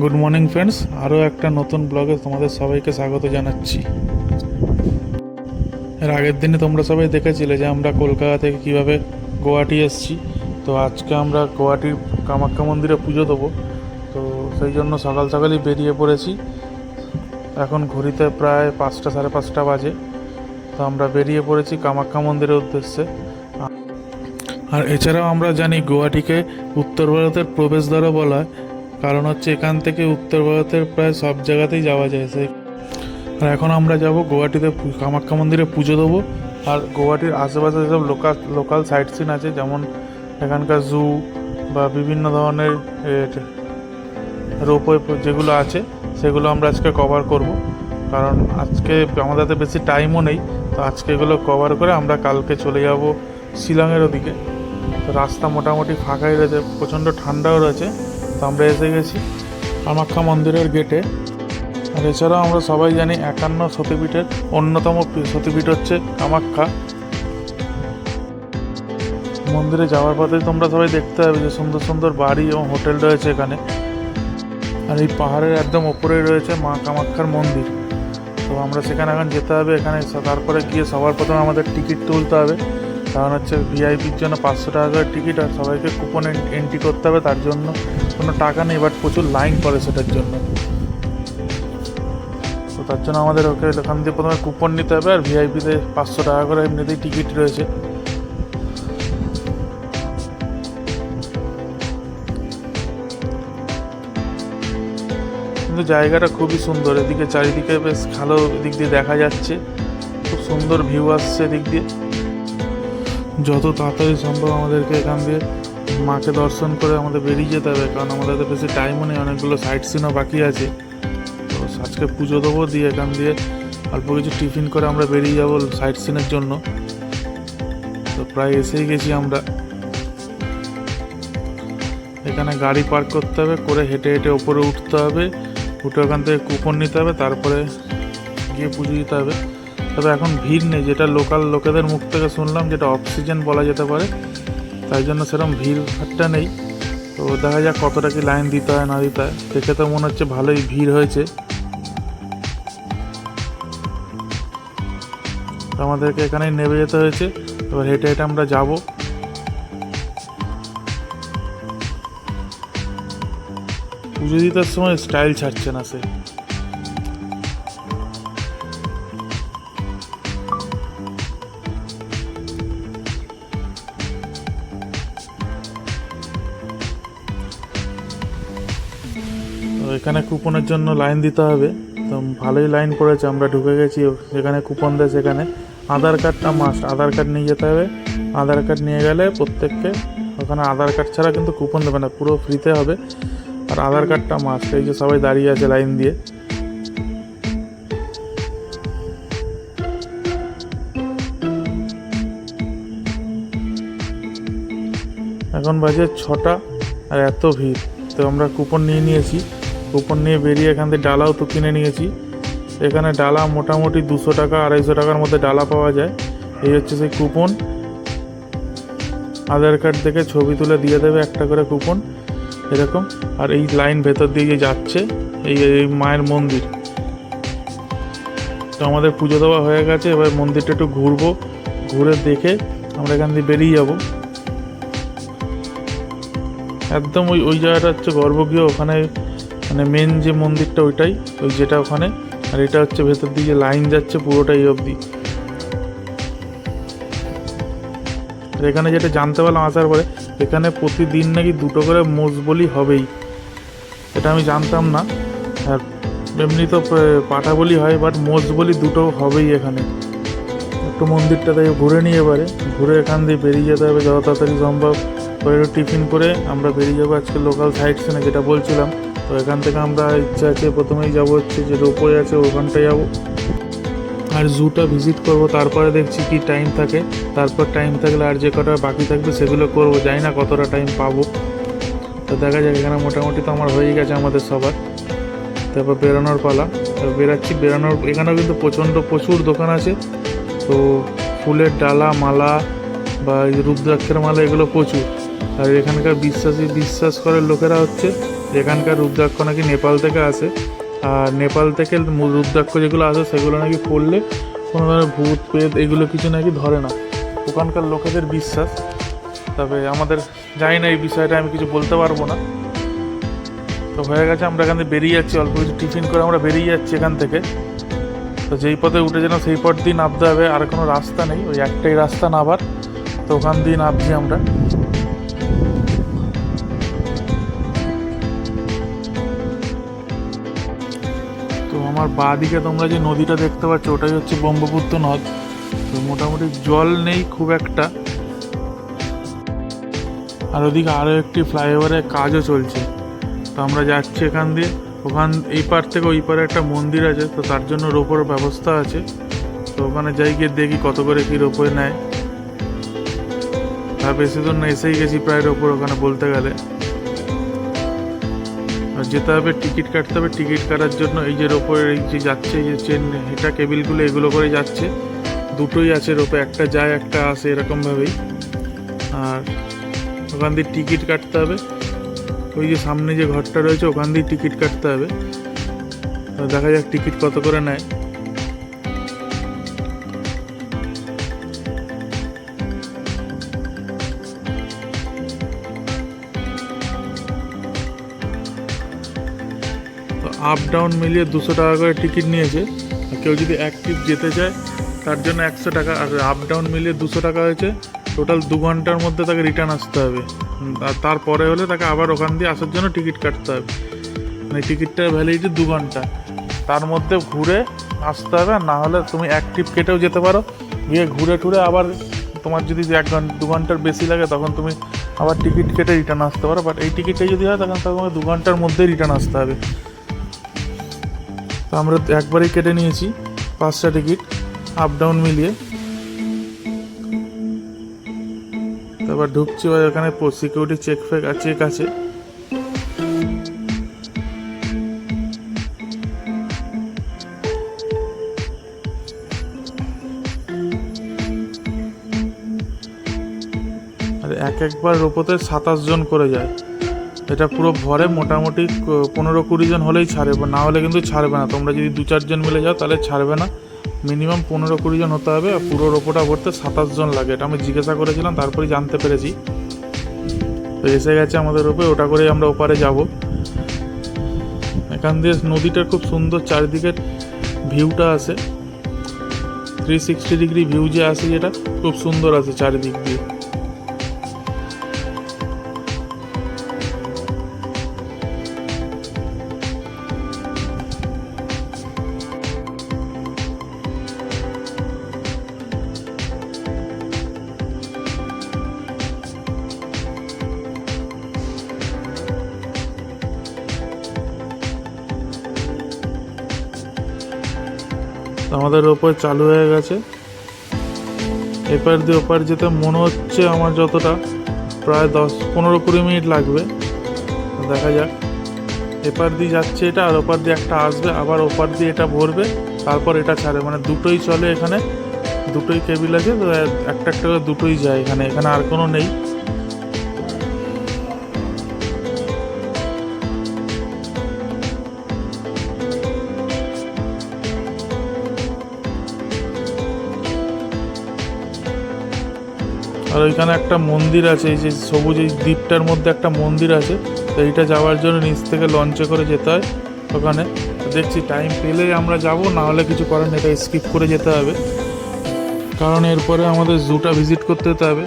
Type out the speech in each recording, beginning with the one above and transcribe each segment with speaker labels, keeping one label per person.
Speaker 1: Good morning friends আরও একটা নতুন ব্লগে তোমাদের সবাইকে স্বাগত জানাচ্ছি। এর আগের দিনে তোমরা সবাই দেখেছিলে যে আমরা কলকাতা থেকে কীভাবে গুয়াহাটি এসেছি। তো আজকে আমরা গুয়াহাটির কামাখ্যা মন্দিরে পুজো দেবো। তো সেই জন্য সকাল সকালই বেরিয়ে পড়েছি। এখন ঘড়িতে প্রায় পাঁচটা, সাড়ে পাঁচটা বাজে। তো আমরা বেরিয়ে পড়েছি কামাখ্যা মন্দিরের উদ্দেশ্যে। আর এছাড়াও আমরা জানি গুয়াহাটিকে উত্তর ভারতের প্রবেশদ্বারও বলা হয়। কারণ হচ্ছে এখান থেকে উত্তর ভারতের প্রায় সব জায়গাতেই যাওয়া যায়, সেই। আর এখন আমরা যাব গুয়াহাটিতে পু- কামাখ্যা মন্দিরে পুজো দেবো। আর গুয়াহাটির আশেপাশে যেসব লোকাল লোকাল সাইট সিন আছে, যেমন এখানকার জু বা বিভিন্ন ধরনের রোপওয়ে যেগুলো আছে, সেগুলো আমরা আজকে কভার করব। কারণ আজকে আমাদের হাতে বেশি টাইমও নেই, তো আজকে এগুলো কভার করে আমরা কালকে চলে যাব শিলংয়ের ওদিকে। রাস্তা মোটামুটি ফাঁকাই রয়েছে, প্রচণ্ড ঠান্ডাও রয়েছে। তো আমরা এসে গেছি কামাখ্যা মন্দিরের গেটে আর এছাড়াও আমরা সবাই জানি একান্ন সতীপীঠের অন্যতম সতীপীঠ হচ্ছে কামাখ্যা। মন্দিরে যাওয়ার পথে তোমরা সবাই দেখতে পাবে যে সুন্দর সুন্দর বাড়ি এবং হোটেল রয়েছে এখানে। আর এই পাহাড়ের একদম ওপরেই রয়েছে মা কামাখ্যার মন্দির। তো আমরা সেখানে এখন যেতে হবে, এখানে তারপরে গিয়ে সবার প্রথমে আমাদের টিকিট তুলতে হবে। কারণ হচ্ছে ভিআইপির জন্য পাঁচশো টাকা করে টিকিট আর সবাইকে কুপন এন্ট্রি করতে হবে তার জন্য। কোনো টাকা নেই বাট প্রচুর লাইন পড়ে সেটার জন্য। তো তার জন্য আমাদের ওকে এখান দিয়ে প্রথমে কুপন নিতে হবে, আর ভিআইপিতে পাঁচশো টাকা করে এমনিতেই টিকিট রয়েছে। কিন্তু জায়গাটা খুবই সুন্দর, এদিকে চারিদিকে বেশ ভালো দিক দিয়ে দেখা যাচ্ছে। খুব সুন্দর ভিউ আসছে এদিক দিয়ে। যত তাড়াতাড়ি সম্ভব আমাদেরকে এখান দিয়ে মাকে দর্শন করে আমাদের বেরিয়ে যেতে হবে, কারণ আমাদের তো বেশি টাইমও নেই, অনেকগুলো সাইট সিনও বাকি আছে। তো আজকে পুজো দেবো দিয়ে, এখান দিয়ে অল্প কিছু টিফিন করে আমরা বেরিয়ে যাব সাইট সিনের জন্য। তো প্রায় এসেই গেছি আমরা। এখানে গাড়ি পার্ক করতে হবে, করে হেঁটে হেঁটে ওপরে উঠতে হবে, উঠে ওখান থেকে কুপন নিতে হবে, তারপরে গিয়ে পুজো দিতে হবে। তবে এখন ভিড় নেই, যেটা লোকাল লোকেদের মুখ থেকে শুনলাম, যেটা অক্সিজেন বলা যেতে পারে তাই জন্য সেরকম ভিড় ভাট্টা নেই। তো দেখা যাক কতটা কি লাইন দিতে হয়, না দিতে হয়। দেখে তো মনে হচ্ছে ভালোই ভিড় হয়েছে। আমাদেরকে এখানেই নেমে যেতে হয়েছে। এবার হেঁটে হেঁটে আমরা যাব। পুজো দিতার সময় স্টাইল ছাড়ছে না সে। কুপনের জন্য লাইন দিতে হবে। তো ভালোই লাইন পড়েছে আমরা ঢুকে গেছি যেখানে কুপন দেয় সেখানে। আধার কার্ডটা মাস্ট আধার কার্ড নিয়ে যেতে হবে। আধার কার্ড নিয়ে গেলে প্রত্যেককে, ওখানে আধার কার্ড ছাড়া কিন্তু কুপন দেবে না, পুরো ফ্রিতে হবে। আর আধার কার্ডটা মাস্ট এই যে সবাই দাঁড়িয়ে আছে লাইন দিয়ে। এখন বাজে ছটা, আর এত ভিড়। তো আমরা কুপন নিয়ে নিয়েছি। কুপন নিয়ে বেরিয়ে এখান থেকে ডালাও তো কিনে নিয়েছি। এখানে ডালা মোটামুটি দুশো টাকা, আড়াইশো টাকার মধ্যে ডালা পাওয়া যায়। এই হচ্ছে সেই কুপন। আধার কার্ড থেকে ছবি তুলে দিয়ে দেবে একটা করে কুপন, এরকম। আর এই লাইন ভেতর দিয়ে যে যাচ্ছে, এই এই মায়ের মন্দির। তো আমাদের পুজো দেওয়া হয়ে গেছে, এবার মন্দিরটা একটু ঘুরবো। ঘুরে দেখে আমরা এখান দিয়ে বেরিয়ে যাব। একদম ওই ওই জায়গাটা হচ্ছে গর্ভগৃহ, ওখানে মানে মেন যে মন্দিরটা ওইটাই, ওই যেটা ওখানে। আর এটা হচ্ছে ভেতর দিকে লাইন যাচ্ছে পুরোটাই অবধি। আর এখানে যেটা জানতে পারলাম আসার পরে, এখানে প্রতিদিন নাকি দুটো করে মোষ বলি হবেই। এটা আমি জানতাম না। আর এমনি তো পাঠা বলি হয় বাট মোষ বলি দুটো হবেই এখানে। একটু মন্দিরটা থেকে ঘুরে নিয়ে এবারে। ঘুরে এখান দিয়ে বেরিয়ে যেতে হবে, যত তাড়াতাড়ি সম্ভব। করে টিফিন করে আমরা বেরিয়ে যাব আজকে লোকাল সাইট সিনে যেটা বলছিলাম। তো এখান থেকে আমরা ইচ্ছা আছে প্রথমেই যাব হচ্ছে যে রোপওয়ে আছে, ওখানটায় যাব। আর জুটা ভিজিট করব, তারপরে দেখছি কি টাইম থাকে। তারপর টাইম থাকলে আর যে কটা বাকি থাকবে সেগুলো করব। জানি না কতটা টাইম পাবো। তো দেখা যাক, এখানে মোটামুটি তো আমার হয়ে গেছে আমাদের সবার। তারপর বেরোনোর পালা। তো বেরাচ্ছি, বেরোনোর, এখানেও কিন্তু প্রচণ্ড প্রচুর দোকান আছে। তো ফুলের ডালা, মালা বা এই রুদ্রাক্ষের মালা এগুলো প্রচুর। আর এখানকার বিশ্বাসী, বিশ্বাস করে লোকেরা হচ্ছে এখানকার রুদ্রাক্ষ নাকি নেপাল থেকে আসে। আর নেপাল থেকে রুদ্রাক্ষ যেগুলো আসে, সেগুলো নাকি পড়লে কোনো ধরনের ভূত, প্রেত এগুলো কিছু নাকি ধরে না। ওখানকার লোকেদের বিশ্বাস। তবে আমাদের জানি না এই বিষয়টা, আমি কিছু বলতে পারব না। তো হয়ে গেছে, আমরা এখান থেকে বেরিয়ে যাচ্ছি। অল্প কিছু টিফিন করে আমরা বেরিয়ে যাচ্ছি এখান থেকে। তো যেই পথে উঠে যেন সেই পথ দিয়ে নামতে হবে, আর কোনো রাস্তা নেই। ওই একটাই রাস্তা নামার তো ওখান দিয়ে নামছি আমরা। আমার বাঁ দিকে তোমরা যে নদীটা দেখতে পাচ্ছ, ওটাই হচ্ছে ব্রহ্মপুত্র নদ। তো মোটামুটি জল নেই খুব একটা। আর ওদিকে আরও একটি ফ্লাইওভারের কাজও চলছে। তো আমরা যাচ্ছি এখান দিয়ে। ওখান, এই পার থেকে ওই পারে একটা মন্দির আছে, তো তার জন্য রোপোর ব্যবস্থা আছে। তো ওখানে যাই গিয়ে দেখি কত করে কি রোপোয় নেয়। আর বেশি দূর না, এসেই গেছি প্রায় রোপোর ওখানে বলতে গেলে। আর যেতে হবে, টিকিট কাটতে হবে। টিকিট কাটার জন্য এই যে রোপের এই যে যাচ্ছে এই যে চেন, এটা কেবিলগুলো এগুলো করে যাচ্ছে। দুটোই আছে রোপে, একটা যায়, একটা আসে এরকমভাবেই। আর ওখান দিয়ে টিকিট কাটতে হবে। ওই যে সামনে যে ঘরটা রয়েছে, ওখান দিয়ে টিকিট কাটতে হবে। দেখা যাক টিকিট কত করে নেয়। আপ ডাউন মিলিয়ে দুশো টাকা করে টিকিট নিয়েছে। কেউ যদি এক ট্রিপ যেতে চায়, তার জন্য একশো টাকা, আর আপ ডাউন মিলিয়ে দুশো টাকা হয়েছে। টোটাল দু ঘণ্টার মধ্যে তাকে রিটার্ন আসতে হবে। আর তারপরে হলে তাকে আবার ওখান দিয়ে আসার জন্য টিকিট কাটতে হবে। মানে টিকিটটার ভ্যালিডিটি দু ঘণ্টা। তার মধ্যে ঘুরে আসতে হবে না হলে তুমি এক ট্রিপ কেটেও যেতে পারো। গিয়ে ঘুরে টুরে আবার তোমার যদি এক ঘণ্টা, দু ঘণ্টার বেশি লাগে, তখন তুমি আবার টিকিট কেটে রিটার্ন আসতে পারো। বাট এই টিকিটটাই যদি হয়, তখন তোমাকে দু ঘণ্টার মধ্যেই রিটার্ন আসতে হবে। তো আমরা একবারই কেটে নিয়েছি পাঁচটা টিকিট আপ ডাউন মিলিয়ে। তারপর ঢুকছি ওখানে সিকিউরিটি চেক ফেক চেক আছে। আর এক একবার রোপোতে সাতাশ জন করে যায়। এটা পুরো ভরে মোটামুটি পনেরো কুড়ি জন হলেই ছাড়বে। না হলে কিন্তু ছাড়বে না। তোমরা যদি দু চারজন মিলে যাও, তাহলে ছাড়বে না। মিনিমাম পনেরো কুড়ি জন হতে হবে, আর পুরো রোপোটা ভরতে সাতাশ জন লাগে। এটা আমি জিজ্ঞাসা করেছিলাম তারপরে জানতে পেরেছি। তো এসে গেছে আমাদের রোপে, ওটা করেই আমরা ওপারে যাব। এখান দিয়ে নদীটা খুব সুন্দর চারিদিকের ভিউটা আসে থ্রি সিক্সটি ডিগ্রি ভিউ যে আসে যেটা, খুব সুন্দর আছে চারিদিক দিয়ে। আমাদের ওপর চালু হয়ে গেছে। এপার দিয়ে ওপার যেতে মনে হচ্ছে আমার যতটা। প্রায় দশ, পনেরো কুড়ি মিনিট লাগবে। দেখা যাক। এপার দিয়ে যাচ্ছে এটা, আর ওপার দিয়ে একটা আসবে, আবার ওপার দিয়ে এটা ভরবে, তারপর এটা ছাড়ে মানে দুটোই চলে এখানে, দুটোই কেবিল আছে, তো একটা একটা করে দুটোই যায় এখানে। এখানে আর কোনো নেই। আর ওইখানে একটা মন্দির আছে, এই যে সবুজ এই দ্বীপটার মধ্যে একটা মন্দির আছে, তো এইটা যাওয়ার জন্য নিচ থেকে লঞ্চে করে যেতে হয় ওখানে। দেখছি টাইম পেলেই আমরা যাব, না হলে কিছু করার নেই এটা স্কিপ করে যেতে হবে। কারণ এরপরে আমাদের জুটা ভিজিট করতে যেতে হবে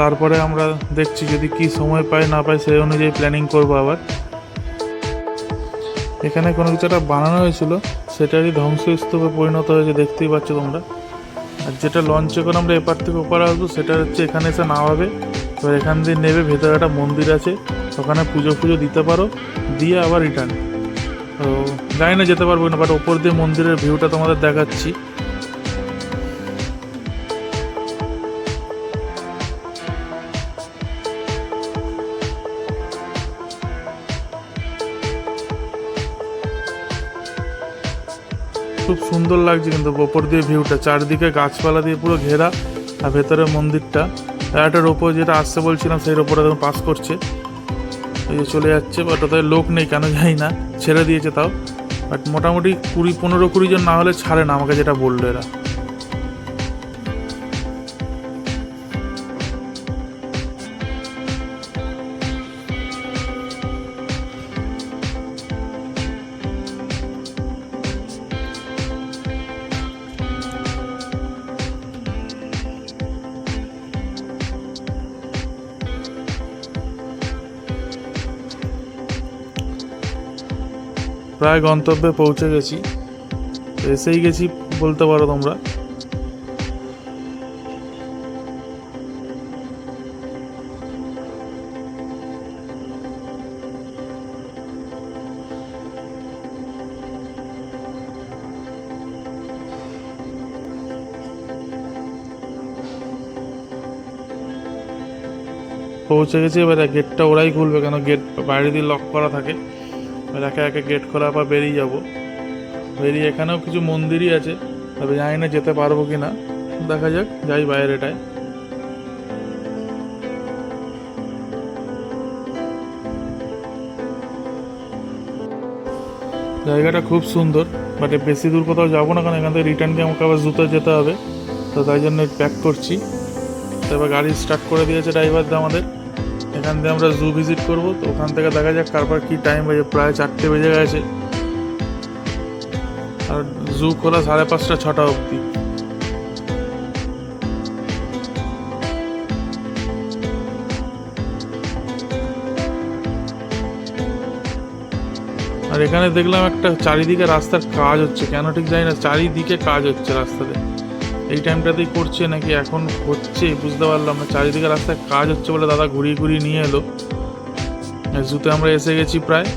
Speaker 1: তারপরে আমরা দেখছি যদি কি সময় পাই, না পাই, সেই অনুযায়ী প্ল্যানিং করব আবার। এখানে কোনো কিছু একটা বানানো হয়েছিল, সেটারই ধ্বংসস্তূপে পরিণত হয়েছে, দেখতেই পাচ্ছ তোমরা। আর যেটা লঞ্চ করে আমরা এপার থেকে ওপারে আসব, সেটা হচ্ছে এখানে এসে নামাবে তো এখান দিয়ে নেবে, ভেতরে একটা মন্দির আছে, ওখানে পুজো ফুজো দিতে পারো, দিয়ে আবার রিটার্ন তো জানি না যেতে পারব না বাট ওপর দিয়ে মন্দিরের ভিউটা তোমাদের দেখাচ্ছি। সুন্দর লাগছে কিন্তু ওপর দিয়ে ভিউটা চারদিকে গাছপালা দিয়ে পুরো ঘেরা আর ভেতরে মন্দিরটা। একটা রোপো যেটা আসছে বলছিলাম, সেই ওপরে তখন পাস করছে। এই যে চলে যাচ্ছে বাট ওদের লোক নেই, কেন যাই না, ছেড়ে দিয়েছে তাও। বাট মোটামুটি কুড়ি, পনেরো কুড়ি জন না হলে ছাড়ে না, আমাকে যেটা বলল এরা। প্রায় গন্তব্যে পৌঁছে গেছি। এসেই গেছি বলতে পারো তোমরা। পৌঁছে গেছি, এবার গেটটা ওরাই খুলবে, কেন গেট বাইরে দিয়ে লক করা থাকে। এবার একে একে গেট খোলা পর বেরিয়ে যাব। বেরিয়ে এখানেও কিছু মন্দিরই আছে, তবে জানি না যেতে পারব কি না দেখা যাক, যাই বাইরেটায়। জায়গাটা খুব সুন্দর বাট বেশি দূর কোথাও যাব না, কারণ এখান থেকে রিটার্ন দিয়ে আমাকে আবার জুতো যেতে হবে। তো তাই জন্য প্যাক করছি। তো এবার গাড়ি স্টার্ট করে দিয়েছে ড্রাইভারদা আমাদের। এখান থেকে আমরা জু ভিজিট করব। তো ওখান থেকে দেখা যাক কারবার কি টাইম বাজে। প্রায় চারটে বেজে গেছে। আর জু খোলা সাড়ে পাঁচটা, ছটা অবধি। আর এখানে দেখলাম একটা চারিদিকে রাস্তার কাজ হচ্ছে। কেন ঠিক জানি না, চারিদিকে কাজ হচ্ছে রাস্তাতে। এই টাইমটাতেই করছে নাকি এখন হচ্ছে, বুঝতে পারলাম না। চারিদিকে রাস্তায় কাজ হচ্ছে বলে দাদা ঘুরিয়ে ঘুরিয়ে নিয়ে এলো। জুতে আমরা এসে গেছি প্রায়।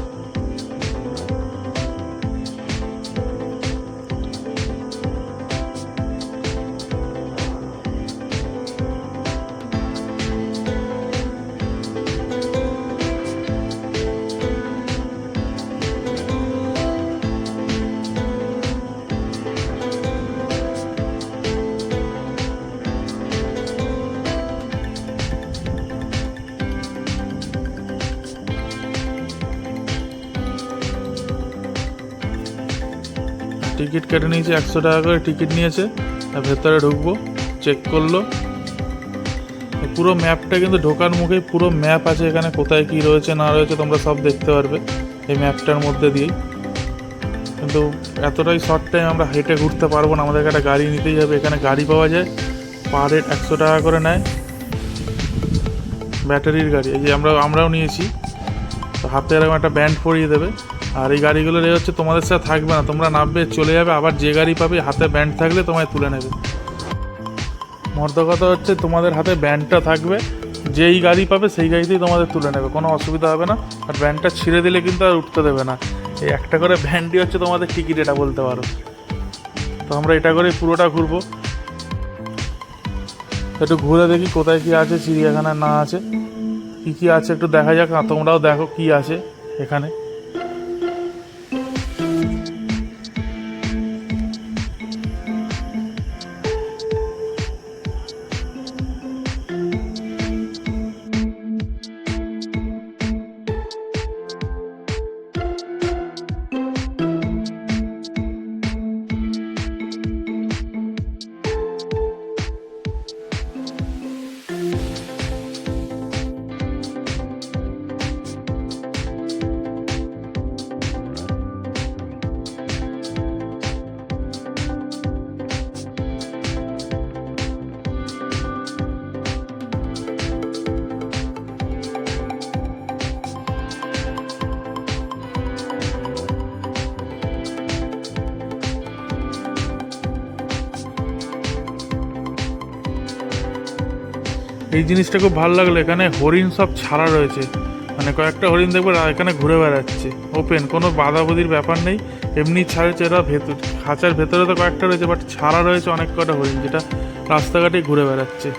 Speaker 1: টিকিট কেটে নিয়েছে, একশো টাকা করে টিকিট নিয়েছে। আর ভেতরে ঢুকবো চেক করল। পুরো ম্যাপটা কিন্তু ঢোকার মুখেই পুরো ম্যাপ আছে এখানে, কোথায় কি রয়েছে, না রয়েছে, তোমরা সব দেখতে পারবে এই ম্যাপটার মধ্যে দিয়েই। কিন্তু এতটাই শর্ট টাইম আমরা হেঁটে ঘুরতে পারব না, আমাদেরকে একটা গাড়ি নিতেই হবে। এখানে গাড়ি পাওয়া যায় পার হেড একশো টাকা করে নেয়। ব্যাটারির গাড়ি, এই যে আমরা, আমরাও নিয়েছি। তো হাতে এরকম একটা ব্যান্ড পরিয়ে দেবে। আর এই গাড়িগুলোর এ হচ্ছে তোমাদের সাথে থাকবে না। তোমরা নামবে, চলে যাবে, আবার যে গাড়ি পাবে, হাতে ব্যান্ড থাকলে তোমায় তুলে নেবে। মর্দ কথা হচ্ছে তোমাদের হাতে ব্যান্ডটা থাকবে, যেই গাড়ি পাবে সেই গাড়িতেই তোমাদের তুলে নেবে, কোনো অসুবিধা হবে না। আর ব্যান্ডটা ছিঁড়ে দিলে কিন্তু আর উঠতে দেবে না। এই একটা করে ব্যান্ডই হচ্ছে তোমাদের টিকিট, এটা বলতে পারো। তো আমরা এটা করে পুরোটা ঘুরবো। একটু ঘুরে দেখি কোথায় কী আছে চিড়িয়াখানা না আছে। কী কী আছে একটু দেখা যাক তোমরাও দেখো কি আছে এখানে। এই জিনিসটা খুব ভালো লাগল। এখানে হরিণ সব ছাড়া রয়েছে। মানে কয়েকটা হরিণ দেখবে এখানে ঘুরে বেড়াচ্ছে। ওপেন কোনো বাধাবধির ব্যাপার নেই। এমনি ছাড়েছে এরা, ভেতর, খাঁচার ভেতরে তো কয়েকটা রয়েছে বাট ছাড়া রয়েছে অনেক কটা হরিণ, যেটা রাস্তাঘাটে ঘুরে বেড়াচ্ছে।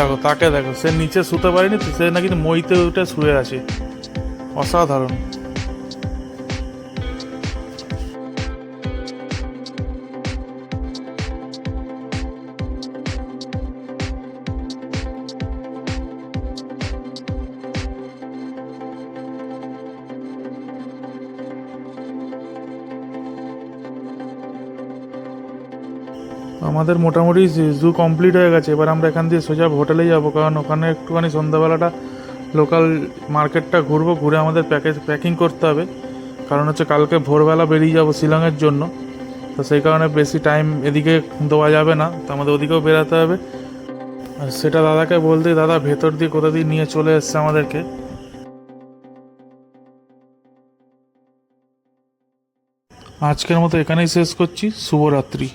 Speaker 1: দেখো তাকে দেখো সে নিচে শুতে পারেনি সে নাকি মইতে উঠে শুয়ে আছে। অসাধারণ। আমাদের মোটামুটি জু কমপ্লিট হয়ে গেছে। এবার আমরা এখান দিয়ে সোজা হোটেলে যাব, কারণ ওখানে একটুখানি সন্ধ্যাবেলাটা লোকাল মার্কেটটা ঘুরবো, ঘুরে আমাদের প্যাকেজ প্যাকিং করতে হবে। কারণ হচ্ছে কালকে ভোরবেলা বেরিয়ে যাব শিলংয়ের জন্য। তো সেই কারণে বেশি টাইম এদিকে দেওয়া যাবে না, তো আমাদের ওদিকেও বেরাতে হবে। আর সেটা দাদাকে বলতে, দাদা, ভেতর দিয়ে কোথা দিয়ে নিয়ে চলে এসছে আমাদেরকে? আজকের মতো এখানেই শেষ করছি। শুভরাত্রি।